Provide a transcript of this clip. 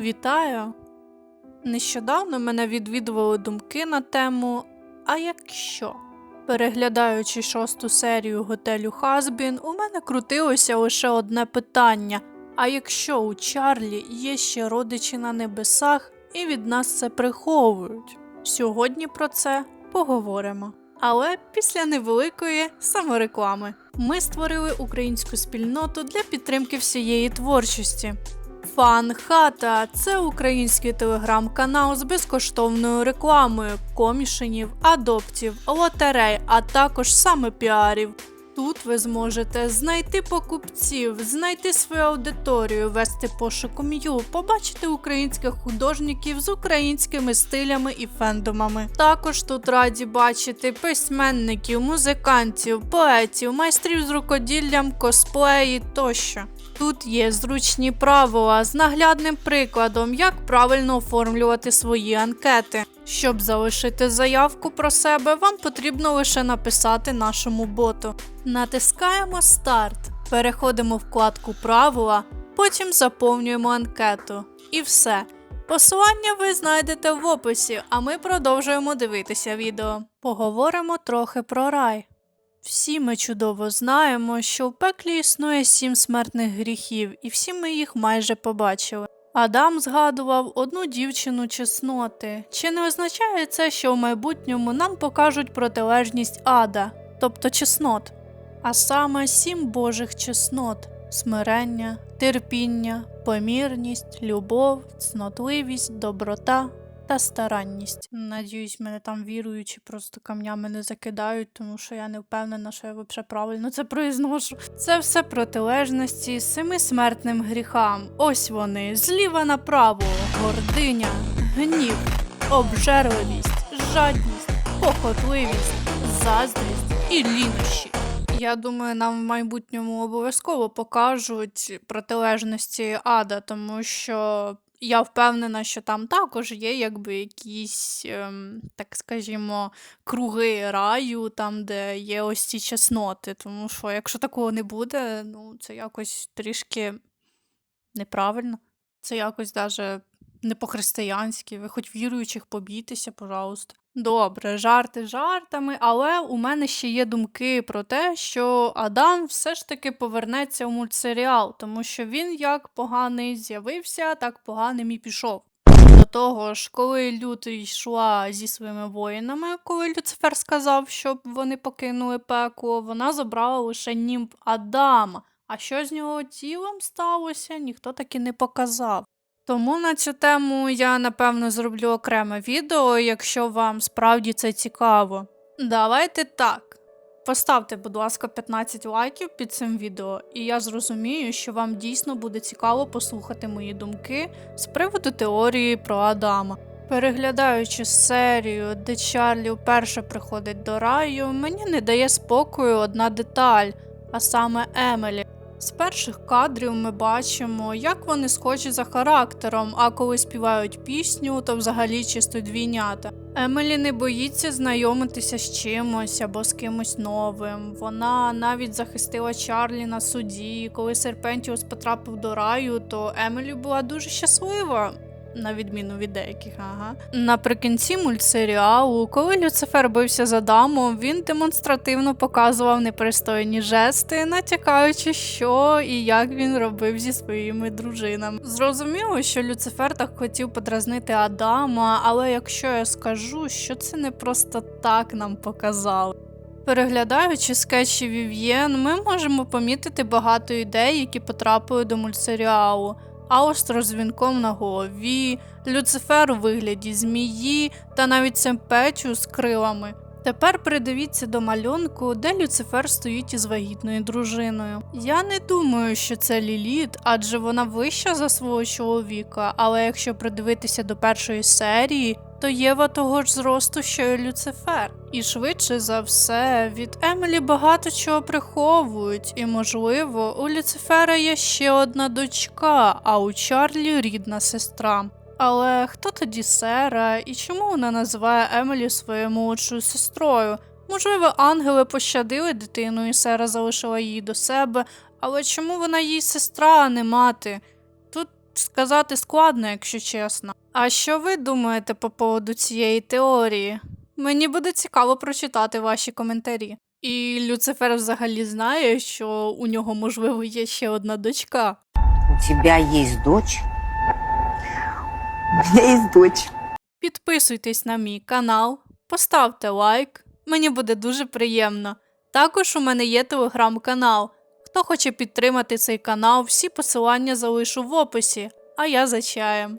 Вітаю! Нещодавно мене відвідували думки на тему А якщо? Переглядаючи шосту серію готелю Хазбін, у мене крутилося лише одне питання: а якщо у Чарлі є ще родичі на небесах і від нас це приховують? Сьогодні про це поговоримо. Але після невеликої самореклами ми створили українську спільноту для підтримки всієї творчості. Фан-хата це український телеграм-канал з безкоштовною рекламою, комішенів, адоптів, лотерей, а також саме піарів. Тут ви зможете знайти покупців, знайти свою аудиторію, вести пошук м'ю, побачити українських художників з українськими стилями і фендомами. Також тут раді бачити письменників, музикантів, поетів, майстрів з рукоділлям, косплеї тощо. Тут є зручні правила з наглядним прикладом, як правильно оформлювати свої анкети. Щоб залишити заявку про себе, вам потрібно лише написати нашому боту. Натискаємо старт, переходимо вкладку Правила, потім заповнюємо анкету. І все. Посилання ви знайдете в описі, а ми продовжуємо дивитися відео. Поговоримо трохи про рай. Всі ми чудово знаємо, що в пеклі існує сім смертних гріхів, і всі ми їх майже побачили. Адам згадував одну дівчину чесноти. Чи не означає це, що в майбутньому нам покажуть протилежність ада, тобто чеснот, а саме сім божих чеснот смирення, терпіння, помірність, любов, цнотливість, доброта та старанність. Надіюсь, мене там віруючі просто камнями не закидають, тому що я не впевнена, що я взагалі правильно це произношу. Це все протилежності семи смертним гріхам. Ось вони, зліва направо, гординя, гнів, обжерливість, жадність, похотливість, заздрість і лінощі. Я думаю, нам в майбутньому обов'язково покажуть протилежності ада, тому що я впевнена, що там також є якби якісь, ем, так скажімо, круги раю, там, де є ось ці чесноти. Тому що якщо такого не буде, ну це якось трішки неправильно. Це якось даже не по-християнськи. Ви хоч віруючих побійтеся, пожалуйста. Добре, жарти жартами, але у мене ще є думки про те, що Адам все ж таки повернеться у мультсеріал, тому що він як поганий з'явився, так поганим і пішов. До того ж, коли Люта йшла зі своїми воїнами, коли Люцифер сказав, щоб вони покинули пекло, вона забрала лише німб Адама. А що з нього тілом сталося, ніхто таки не показав. Тому на цю тему я напевно зроблю окреме відео, якщо вам справді це цікаво. Давайте так. Поставте, будь ласка, 15 лайків під цим відео, і я зрозумію, що вам дійсно буде цікаво послухати мої думки з приводу теорії про Адама. Переглядаючи серію, де Чарлі вперше приходить до раю, мені не дає спокою одна деталь, а саме Емелі. З перших кадрів ми бачимо, як вони схожі за характером, а коли співають пісню, то взагалі чисто двійнята. Емелі не боїться знайомитися з чимось або з кимось новим. Вона навіть захистила Чарлі на суді. Коли Серпентіус потрапив до раю, то Емелі була дуже щаслива. На відміну від деяких, ага. Наприкінці мультсеріалу, коли Люцифер бився з Адамом, він демонстративно показував непристойні жести, натякаючи, що і як він робив зі своїми дружинами. Зрозуміло, що Люцифер так хотів подразнити Адама, але якщо я скажу, що це не просто так нам показали. Переглядаючи скетчі Вів'єн, ми можемо помітити багато ідей, які потрапили до мультсеріалу. Аустро з вінком на голові, Люцифер у вигляді змії та навіть Семпечу з крилами. Тепер придивіться до малюнку, де Люцифер стоїть із вагітною дружиною. Я не думаю, що це Ліліт, адже вона вища за свого чоловіка, але якщо придивитися до першої серії, то Єва того ж зросту, що й Люцифер. І швидше за все, від Емілі багато чого приховують, і, можливо, у Люцифера є ще одна дочка, а у Чарлі рідна сестра. Але хто тоді Сера і чому вона називає Емілі своєю молодшою сестрою? Можливо, ангели пощадили дитину, і Сера залишила її до себе, але чому вона їй сестра, а не мати? Сказати складно, якщо чесно. А що ви думаєте по поводу цієї теорії? Мені буде цікаво прочитати ваші коментарі. І Люцифер взагалі знає, що у нього, можливо, є ще одна дочка. У тебя есть дочь? У меня есть дочь. Підписуйтесь на мій канал, поставте лайк, мені буде дуже приємно. Також у мене є телеграм-канал. Хто хоче підтримати цей канал, всі посилання залишу в описі, а я за чаєм.